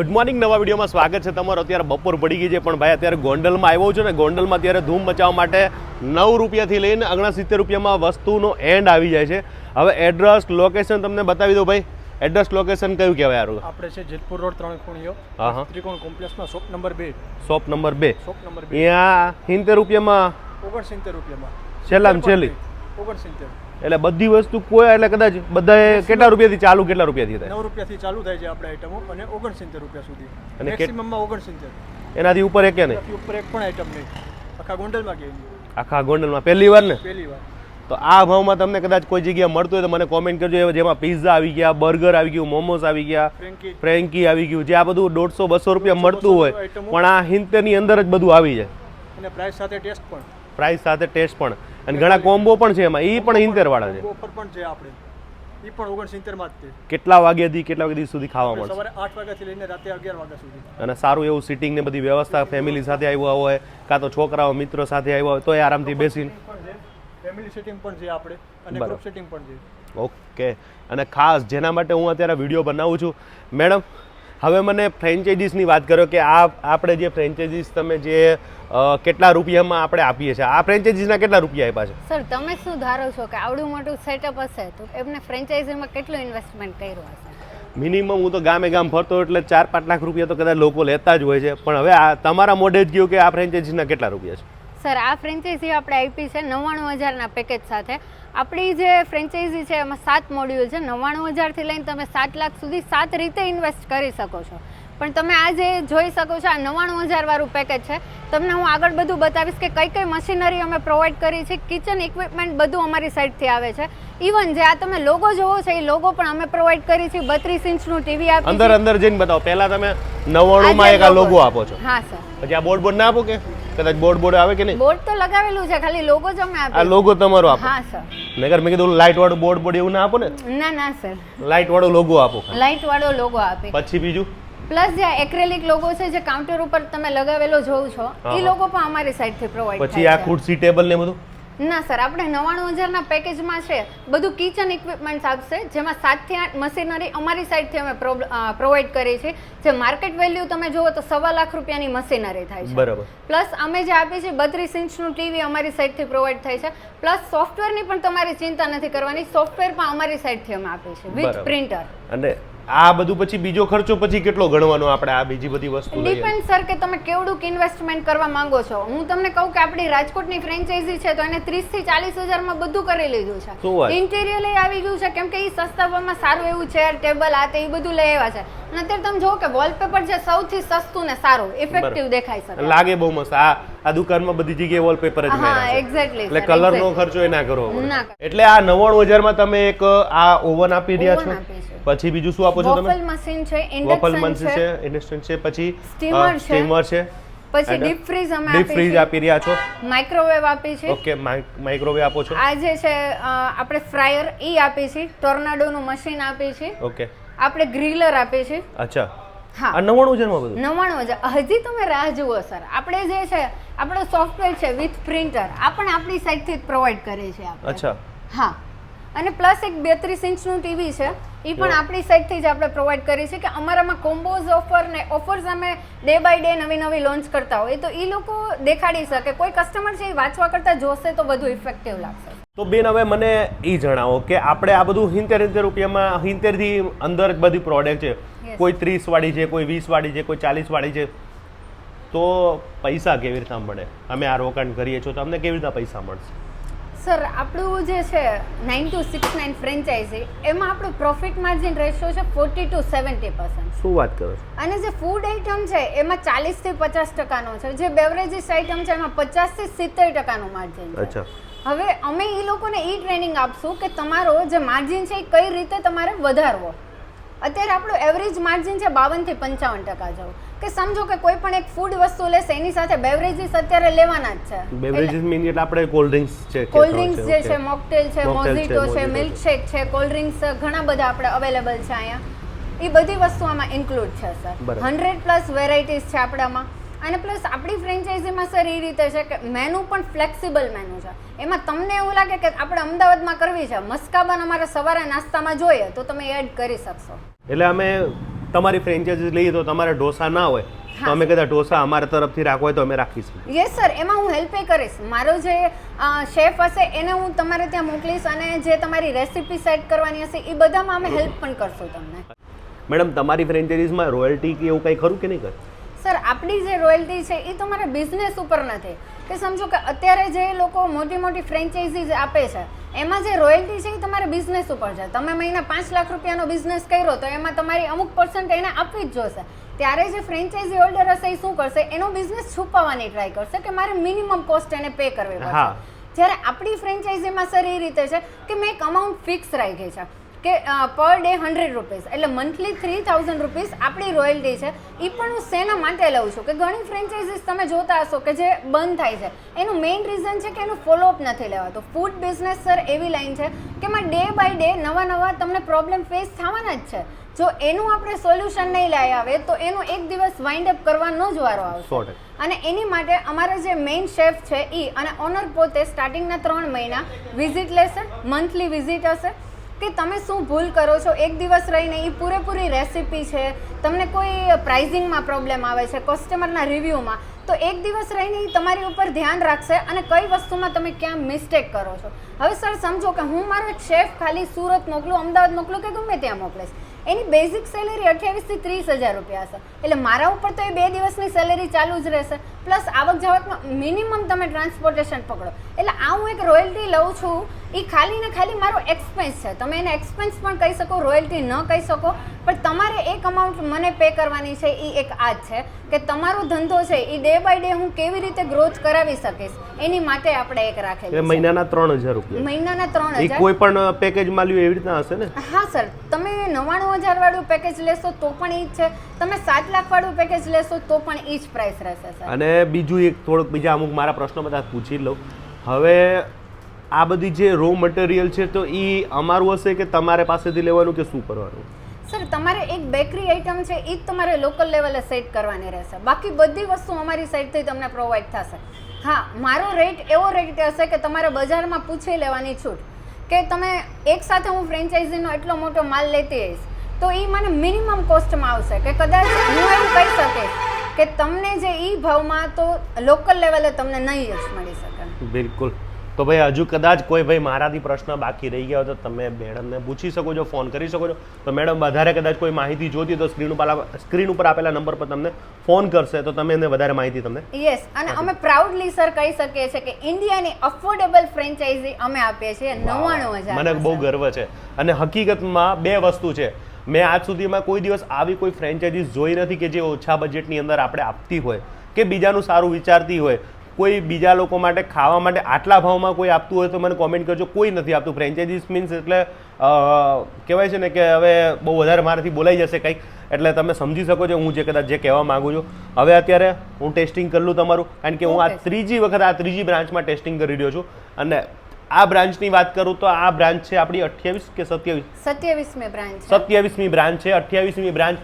Good morning નવા વિડીયોમાં સ્વાગત છે તમારું. અત્યારે બપોર પડી ગઈ છે પણ ભાઈ અત્યારે ગોંડલમાં આવ્યો છું ને ગોંડલમાં અત્યારે ધૂમ મચાવવા માટે નવ રૂપિયાથી લઈને અગણા સિત્તેર રૂપિયામાં વસ્તુનો એન્ડ આવી જાય છે. હવે એડ્રેસ લોકેશન તમને બતાવી દો ભાઈ. એડ્રેસ લોકેશન કયું કહેવાય યાર આપણે છે જેતપુર રોડ ત્રણ ખૂણીઓ હા હા. ત્રિકોણ કોમ્પ્લેક્સમાં શોપ નંબર બે. શોપ નંબર બે. શોપ નંબર બે. અહીંયા સિત્તેર રૂપિયામાં? ઓગણસિત્તેર રૂપિયામાં. છેલ્લામાં છેલ્લી. ઓગણસિત્તેર. એટલે બધી વસ્તુ કોઈ એટલે કદાચ બધાએ કેટલા રૂપિયાથી ચાલુ કેટલા રૂપિયાથી થાય? નવ રૂપિયાથી ચાલુ થાય છે આપણે આઈટમો અને ઓગણસિત્તેર રૂપિયા સુધી. અને મેક્સિમમમાં ઓગણસિત્તેર. એનાથી ઉપર એકે નહીં? ઉપર એક પણ આઈટમ નહીં. આખા ગોંડલમાં ગયેલી આખા ગોંડલમાં. પહેલી વાર ને? પહેલી વાર. તો આ ભાવમાં તમને કદાચ કોઈ જગ્યાએ મળતું હોય તો મને કોમેન્ટ કરજો. જેમાં પિઝા આવી ગયા બર્ગર આવી ગયું મોમોસ આવી ગયા ફ્રેન્કી ફ્રેન્કી આવી ગયું જે આ બધું દોઢસો બસો રૂપિયા મળતું હોય પણ આ હિંતેરની અંદર જ બધું આવી જાય. અને પ્રાઇસ સાથે ટેસ્ટ પણ. પ્રાઇસ સાથે ટેસ્ટ પણ. અને ઘણા કોમ્બો પણ છે એમાં. એ પણ હિંતેર વાળા છે. ઓફર પણ છે આપણે. એ પણ ઓગણસિત્તેરમાં જ છે. કેટલા વાગ્યાથી કેટલા વાગ્યા સુધી ખાવા મળશે? સવારે આઠ વાગ્યાથી લઈને રાતે અગિયાર વાગ્યા સુધી. અને સારું એવું સિટિંગ ને બધી વ્યવસ્થા ફેમિલી સાથે આવ્યા હોય કાં તો છોકરાઓ મિત્રો સાથે આવ્યા હોય તો એ આરામથી બેસીને. ફેમિલી સેટિંગ પણ છે આપણે. અને ગ્રુપ સેટિંગ પણ છે. ઓકે. અને ખાસ જેના માટે હું અત્યારે વીડિયો બનાવું છું મેડમ હવે મને ફ્રેન્ચાઇઝીસની વાત કરો કે આ આપણે જે ફ્રેન્ચાઇઝીસ તમે જે કેટલા રૂપિયામાં આપણે આપીએ છીએ આ ફ્રેન્ચાઇઝીસના કેટલા રૂપિયા આપ્યા છે? સર તમે શું ધારો છો કે આવડું મોટું સેટઅપ હશે તો એમને ફ્રેન્ચાઇઝીમાં કેટલું ઇન્વેસ્ટમેન્ટ કર્યું હશે? મિનિમમ હું તો ગામે ગામ ફરતો એટલે ચાર પાંચ લાખ રૂપિયા તો કદાચ લોકો લેતા જ હોય છે. પણ હવે આ તમારા મોઢે જ ગયું કે આ ફ્રેન્ચાઇઝીના કેટલા રૂપિયા છે? સર આ ફ્રેન્ચાઇઝી આપણે આપી છે નવ્વાણું હજારના પેકેજ સાથે. આપણી જે ફ્રેન્ચાઇઝી છે એમાં સાત મોડ્યુલ છે. નવ્વાણું હજારથી લઈને તમે સાત લાખ સુધી સાત રીતે ઇન્વેસ્ટ કરી શકો છો. પણ તમે આજે જોઈ શકો છો આ નવ્વાણું હજારવાળું પેકેજ છે. તમને હું આગળ બધું બતાવીશ કે કઈ કઈ મશીનરી અમે પ્રોવાઈડ કરી છે કિચન ઇક્વિપમેન્ટ બધું અમારી સાઈડથી આવે છે. ઇવન જે આ તમે લોગો જોવો છે એ લોગો પણ અમે પ્રોવાઈડ કરી છે બત્રીસ ઇંચનું ટીવી આપી અંદર અંદર જઈને બતાવો. પહેલા તમે નવ્વાણુંમાં એક આ લોગો આપો છો. હા સર. પછી આ બોર્ડ બોર્ડ ના આપો કે? કદાચ બોર્ડ બોર્ડ આવે કે નહીં? બોર્ડ તો લગાવેલું છે ખાલી લોગો જ અમે આ લોગો તમારો આપો. હા સર નગર મેં કીધું લાઇટ વાળું બોર્ડ બોર્ડ એવું ના આપો ને? ના ના સર લાઇટ વાળો લોગો આપો લાઇટ વાળો લોગો આપે. પછી બીજું? પ્લસ જે એક્રેલિક લોગો છે જે કાઉન્ટર ઉપર તમે લગાવેલો જોઉં છો એ લોકો લોગો પણ અમારી સાઈડથી પ્રોવાઈડ પછી આ ખુરશી ટેબલ ને બધું? ના સર આપણે નવ્વાણું હજારના પેકેજમાં છે બધું કિચન ઇક્વિપમેન્ટ આપશે જેમાં સાતથી આઠ મશીનરી અમારી સાઈડથી અમે પ્રોવાઈડ કરીએ છીએ જે માર્કેટ વેલ્યુ તમે જુઓ તો સવા લાખ રૂપિયાની મશીનરી થાય છે. બરાબર. પ્લસ અમે જે આપીએ છીએ બત્રીસ ઇંચનું ટીવી અમારી સાઈડથી પ્રોવાઈડ થાય છે પ્લસ સોફ્ટવેરની પણ તમારે ચિંતા નથી કરવાની સોફ્ટવેર પણ અમારી સાઈડથી અમે આપીએ છીએ વિથ પ્રિન્ટર અને આ બધું પછી બીજો ખર્ચો પછી કેટલો ગણવાનો આપણે આ બીજી બધી વસ્તુ ડિપેન્ડ સર કે તમે કેવડું ઇન્વેસ્ટમેન્ટ કરવા માંગો છો. હું તમને કહું કે આપણી રાજકોટની ફ્રેન્ચાઇઝી છે તો એને ત્રીસથી ચાલીસ હજારમાં બધું કરી લીધું છે? ઇન્ટિરિયર લઈ આવી ગયું છે. કેમ કે એ સસ્તા ભાવમાં સારું એવું ચેર ટેબલ આ તે એ બધું લઈ આવ્યા છે. અને અત્યારે તમે જો કે વોલપેપર જે સૌથી સસ્તું ને સારું ઇફેક્ટિવ દેખાય સર લાગે બહુ મસ્ત. આ આ દુકાનમાં બધી જગ્યાએ વોલપેપર જ હા છે. એક્ઝેક્ટલી એટલે કલર નો ખર્ચો એ ના કરવો. ના. એટલે આ નવ્વાણું હજારમાં તમે એક આ ઓવન આપી રહ્યા છો. પછી બીજું શું આપો છો તમે? વોફલ મશીન છે ઇન્ડક્શન છે. છે ઇન્ડક્શન છે પછી સ્ટીમર છે. પછી ડીપ ફ્રીઝ અમે ડીપ ફ્રીઝ આપી રહ્યા છો. માઇક્રોવેવ આપી છે. ઓકે માઇક્રોવેવ આપો છો. આ જે છે આપણે ફ્રાયર ઈ આપી છે. ટોર્નાડોનું મશીન આપી છે. ઓકે આપણે ગ્રીલર આપી છે. અચ્છા. હા. નવ્વાણું હજારમાં બધું. નવ્વાણું હજાર હજી તમે રાહ જુઓ સર. આપણે જે છે આપણો સોફ્ટવેર છે વિથ પ્રિન્ટર આ પણ આપણી સાઈડથી જ પ્રોવાઈડ કરીએ છીએ અચ્છા. હા. અને પ્લસ એક બેત્રીસ ઇંચનું ટીવી છે. એ પણ આપણી સાઈડથી જ આપણે પ્રોવાઈડ કરીએ છીએ કે અમારામાં કોમ્બોઝ ઓફર ને ઓફર્સ અમે ડે બાય ડે નવી નવી લોન્ચ કરતા હોય તો એ લોકો દેખાડી શકે. કોઈ કસ્ટમર છે એ વાંચવા કરતાં જોશે તો વધુ ઇફેક્ટિવ લાગશે. તો બેન હવે મને એ જણાવો કે આપણે આ બધું હિંતેર હિંતેર રૂપિયામાં હિંતેરથી અંદર બધી પ્રોડક્ટ છે. કોઈ ત્રીસ વાળી છે કોઈ વીસ વાળી છે કોઈ ચાલીસ વાળી છે. તો પૈસા કેવી રીતના મળે અમે આ રોકાણ કરીએ છીએ તો અમને કેવી રીતના પૈસા મળશે? સર આપણું જે છે nine two six nine franchisee એમાં આપણું પ્રોફિટ માર્જિન રેશિયો છે ફોર્ટી ટુ સેવન્ટી પર્સન્ટ શું વાત કરો છો? અને જે ફૂડ આઇટમ છે એમાં ચાલીસથી પચાસ ટકાનો છે. જે બેવરેજીસ આઇટમ છે એમાં પચાસથી સિત્તેર ટકાનું માર્જિન છે. અચ્છા. હવે અમે એ લોકોને એ ટ્રેનિંગ આપશું કે તમારો જે માર્જિન છે એ કઈ રીતે તમારે વધારવો. અત્યારે આપણું એવરેજ માર્જિન છે બાવનથી પંચાવન ટકા જેવું. કે સમજો કે કોઈ પણ એક ફૂડ વસ્તુ લેશે એની સાથે બેવરેજીસ અત્યારે લેવાના જ છે. બેવરેજીસ મીન એટલે આપણે કોલ્ડ ડ્રિંક્સ છે કોલ્ડ ડ્રિંક્સ જે છે મોકટેલ છે મોઝિટો છે, મિલ્કશેક છે કોલ્ડ ડ્રિંક્સ ઘણા બધા આપણે અવેલેબલ છે અહીંયા. એ બધી વસ્તુ આમાં ઇન્ક્લુડ છે સર. હંડ્રેડ પ્લસ વેરાયટીઝ છે આપણામાં. અને પ્લસ આપણી ફ્રેન્ચાઇઝીમાં સર એ રીતે છે કે મેનુ પણ ફ્લેક્સિબલ મેનુ છે. એમાં તમને એવું લાગે કે આપણે અમદાવાદમાં કરવી છે મસ્કાબન અમારે સવારે નાસ્તામાં જોઈએ તો તમે એડ કરી શકશો. એટલે અમે તમારી ફ્રેન્ચાઇઝી લઈએ તો તમારે ઢોસા ના હોય તો અમે કદાચ ઢોસા અમારા તરફથી રાખવો હોય તો અમે રાખીશું યસ સર એમાં હું હેલ્પ એ કરીશ. મારો જે શેફ હશે એને હું તમારે ત્યાં મોકલીશ અને જે તમારી રેસીપી સેટ કરવાની હશે એ બધામાં અમે હેલ્પ પણ કરશું તમને. મેડમ તમારી ફ્રેન્ચાઇઝીમાં રોયલ્ટી કે એવું કંઈ ખરું કે નહીં કરે સર આપણી જે રોયલ્ટી છે એ તમારા બિઝનેસ ઉપર નથી. કે સમજો કે અત્યારે જે લોકો મોટી મોટી ફ્રેન્ચાઇઝીઝ આપે છે એમાં જે રોયલ્ટી છે એ તમારા બિઝનેસ ઉપર છે. તમે મહિના પાંચ લાખ રૂપિયાનો બિઝનેસ કર્યો તો એમાં તમારી અમુક પર્સન્ટ એને આપવી જ જોશે. ત્યારે જે ફ્રેન્ચાઇઝી હોલ્ડર હશે એ શું કરશે? એનો બિઝનેસ છુપાવવાની ટ્રાય કરશે કે મારે મિનિમમ કોસ્ટ એને પે કરવી પડશે. જ્યારે આપણી ફ્રેન્ચાઇઝીમાં સર એ રીતે છે કે મેં એક અમાઉન્ટ ફિક્સ રાખી છે. કે પર ડે હંડ્રેડ રૂપીસ એટલે મંથલી થ્રી થાઉઝન્ડ રૂપીસ આપણી રોયલ્ટી છે. એ પણ હું શેના માટે લઉં છું? કે ઘણી ફ્રેન્ચાઇઝીસ તમે જોતા હશો કે જે બંધ થાય છે. એનું મેઇન રીઝન છે કે એનું ફોલોઅપ નથી લેવાતો. ફૂડ બિઝનેસ સર એવી લાઈન છે કે એમાં ડે બાય ડે નવા નવા તમને પ્રોબ્લેમ ફેસ થવાના જ છે. જો એનું આપણે સોલ્યુશન નહીં લઈ આવે તો એનું એક દિવસ વાઇન્ડ અપ કરવાનો જ વારો આવશે. અને એની માટે અમારા જે મેઇન શેફ છે એ અને ઓનર પોતે સ્ટાર્ટિંગના ત્રણ મહિના વિઝિટ લેશે મંથલી વિઝિટ હશે. કે તમે શું ભૂલ કરો છો? એક દિવસ રહીને એ પૂરેપૂરી રેસીપી છે. તમને કોઈ પ્રાઇઝિંગમાં પ્રોબ્લેમ આવે છે કસ્ટમરના રિવ્યૂમાં તો એક દિવસ રહીને એ તમારી ઉપર ધ્યાન રાખશે અને કઈ વસ્તુમાં તમે ક્યાં મિસ્ટેક કરો છો. હવે સર, સમજો કે હું મારો શેફ ખાલી સુરત મોકલું, અમદાવાદ મોકલું કે ગમે ત્યાં મોકલીશ? એની બેઝિક સેલેરી અઠ્યાવીસથી ત્રીસ હજાર રૂપિયા હશે. એટલે મારા ઉપર તો એ બે દિવસની સેલેરી ચાલુ જ રહેશે. પ્લસ આવક જાવકમાં મિનિમમ તમે ટ્રાન્સપોર્ટેશન પકડો. એટલે આ હું એક રોયલ્ટી લઉં છું. એ ખાલી ને ખાલી મારો એક્સપેન્સ છે. તમે એને એક્સપેન્સ પણ કહી શકો રોયલ્ટી ન કહી શકો. પણ તમારે એક અમાઉન્ટ મને પે કરવાની છે એ એક આ જ છે કે તમારો ધંધો છે એ ડે બાય ડે હું કેવી રીતે ગ્રોથ કરાવી શકીશ? એની માટે આપણે એક રાખેલું મહિનાના ત્રણ હજાર રૂપિયા. મહિનાના ત્રણ હજાર. કોઈ પણ પેકેજમાં લ્યો એવી રીતના હશે ને? હા સર તમે નવ્વાણું હજાર વાળું પેકેજ લેશો તો પણ એ જ છે. તમે સાત લાખ વાળું પેકેજ લેશો તો પણ એ જ પ્રાઇસ રહેશે સર. અને બીજું એક થોડુંક બીજા અમુક મારા પ્રશ્નો બધા પૂછી લઉં. હવે આ બધી જે રો મટીરિયલ છે તો એ અમારું હશે કે તમારે પાસેથી લેવાનું કે શું કરવાનું? સર તમારે એક બેકરી આઇટમ છે એ જ તમારે લોકલ લેવલે સેટ કરવાની રહેશે. બાકી બધી વસ્તુ અમારી સાઈડથી તમને પ્રોવાઈડ થશે. હા મારો રેટ એવો રેટ હશે કે તમારે બજારમાં પૂછી લેવાની છૂટ. કે તમે એક સાથે હું ફ્રેન્ચાઇઝીનો એટલો મોટો માલ લેતી હઈશ તો એ મને મિનિમમ કોસ્ટમાં આવશે. કે કદાચ હું એવું કહી શકીશ કે તમને જે એ ભાવમાં તો લોકલ લેવલે તમને નહીં મળી શકે. બિલકુલ. તો ભાઈ હજુ કદાચ કોઈ ભાઈ મારાથી પ્રશ્ન બાકી રહી ગયા હોય તો તમે મેડમને પૂછી શકો છો ફોન કરી શકો છો. તો મેડમ વધારે કદાચ કોઈ માહિતી જોતી તો સ્ક્રીન ઉપર સ્ક્રીન ઉપર આપેલા નંબર પર તમને ફોન કરશે તો તમે એને વધારે માહિતી તમને યસ અને અમે પ્રાઉડલી સર કહી શકીએ છીએ કે ઇન્ડિયાની અફોર્ડેબલ ફ્રેન્ચાઇઝી અમે આપીએ છીએ નવ્વાણું હજાર મને બહુ ગર્વ છે. અને હકીકતમાં બે વસ્તુ છે. મેં આજ સુધીમાં કોઈ દિવસ આવી કોઈ ફ્રેન્ચાઇઝીસ જોઈ નથી કે જે ઓછા બજેટની અંદર આપણે આપતી હોય કે બીજાનું સારું વિચારતી હોય. કોઈ બીજા લોકો માટે ખાવા માટે આટલા ભાવમાં કોઈ આપતું હોય તો મને કોમેન્ટ કરજો. કોઈ નથી આપતું. ફ્રેન્ચાઇઝીસ મીન્સ એટલે કહેવાય છે ને કે હવે બહુ વધારે મારાથી બોલાઈ જશે કંઈક. એટલે તમે સમજી શકો છો હું જે કદાચ જે કહેવા માંગુ છું. હવે અત્યારે હું ટેસ્ટિંગ કરી લઉં તમારું. કારણ કે હું આ ત્રીજી વખત આ ત્રીજી બ્રાન્ચમાં ટેસ્ટિંગ કરી રહ્યો છું. અને આ બ્રાન્ચની વાત કરું તો આ બ્રાન્ચ છે આપણી અઠ્યાવીસ કે સત્યાવીસ? સત્યાવીસમી બ્રાન્ચ સત્યાવીસમી બ્રાન્ચ છે અઠ્યાવીસમી બ્રાન્ચ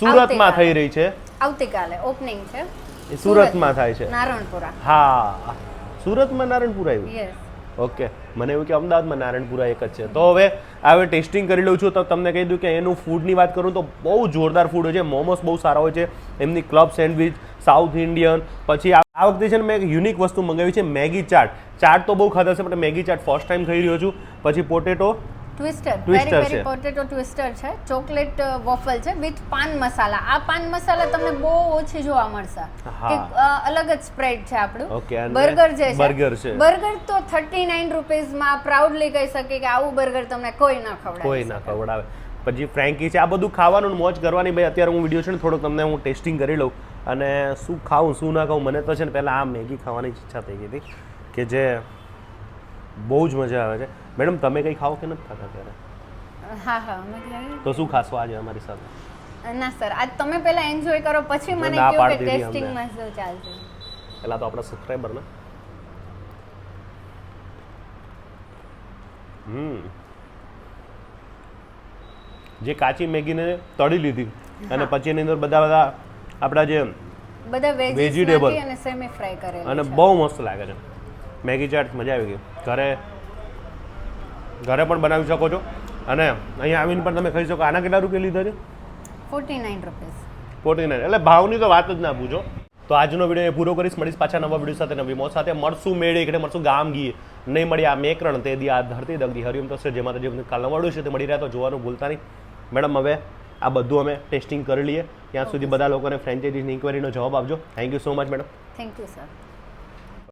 સુરતમાં થઈ રહી છે. આવતીકાલે. ઓપનિંગ છે. એ સુરતમાં થાય છે. નારણપુરા. હા. સુરતમાં નારણપુરા આવ્યું? ઓકે. મને એવું કે અમદાવાદમાં નારાયણપુરા એક જ છે. તો હવે હવે ટેસ્ટિંગ કરી લઉં છું. તો તમને કહી દઉં કે એનું ફૂડની વાત કરું તો બહુ જોરદાર ફૂડ હોય છે. મોમોસ બહુ સારા હોય છે. એમની ક્લબ સેન્ડવિચ સાઉથ ઇન્ડિયન પછી આ આ વખતે છે ને મેં એક યુનિક વસ્તુ મંગાવી છે મેગી ચાટ. ચાટ તો બહુ ખાધા છે પણ મેગી ચાટ ફર્સ્ટ ટાઈમ ખાઈ રહ્યો છું. પછી potato twister very very potato twister છે. ચોકલેટ વોફલ છે. વિથ પાન મસાલા આ પાન મસાલા તમને બહુ ઓછી જોવા મળશે. કે અલગ જ સ્પ્રેડ છે આપણું. બર્ગર જે છે બર્ગર છે. બર્ગર તો થર્ટી નાઇન રૂપીઝમાં પ્રાઉડલી કહી શકીએ કે આવું બર્ગર તમને કોઈ ના ખવડાવે કોઈ ના ખવડાવે. પછી ફ્રેન્કી છે આ બધું ખાવાનું મોજ કરવાની ભાઈ. અત્યારે હું વીડિયો છે ને થોડોક તમને હું ટેસ્ટિંગ કરી લઉં. અને શું ખાઉં શું ના ખાઉં મને તો છે ને પહેલાં આ મેગી ખાવાની ઈચ્છા થઈ ગઈ હતી કે જે બહુ જ મજા આવે છે. મેડમ તમે કંઈ ખાઓ કે નથી ખાતા ત્યારે હા હા અમે તો શું ખાશો આજે અમારી સાથે? ના સર આજ તમે પહેલા એન્જોય કરો પછી મને કહો કે ટેસ્ટિંગ શું ચાલશે? પહેલા તો આપણા સબસ્ક્રાઇબર ને. હમ. જે કાચી મેગીને તળી લીધી અને પછી એની અંદર બધા બધા આપણા જે બધા વેજીટેબલ અને સેમી ફ્રાય કરેલું અને બહુ મસ્ત લાગે છે. મેગી ચાટ મજા આવી ગઈ. ઘરે ઘરે પણ બનાવી શકો છો. અને અહીંયા આવીને પણ તમે ખાઈ શકો. આના કેટલા રૂપિયા લીધા છે? Forty nine rupees forty nine એટલે ભાવની તો વાત જ ના પૂછો. તો આજનો વીડિયો પૂરો કરીશ. મળીશ પાછા નવા વીડિયો સાથે નવી મોત સાથે. મળશું મેળે એટલે મળશું ગામ ગી નહીં મળી આ મેકરણ તે દી આ ધરતી દગદી. હરિયમ તો છે માતાજી જે કાલ નવાડું છે તે મળી રહ્યા તો જોવાનું ભૂલતા નહીં. મેડમ હવે આ બધું અમે ટેસ્ટિંગ કરી લઈએ. ત્યાં સુધી બધા લોકોને ફ્રેન્ચાઇઝીની ઇન્ક્વાયરીનો જવાબ આપજો. Thank you so much madam thank you sir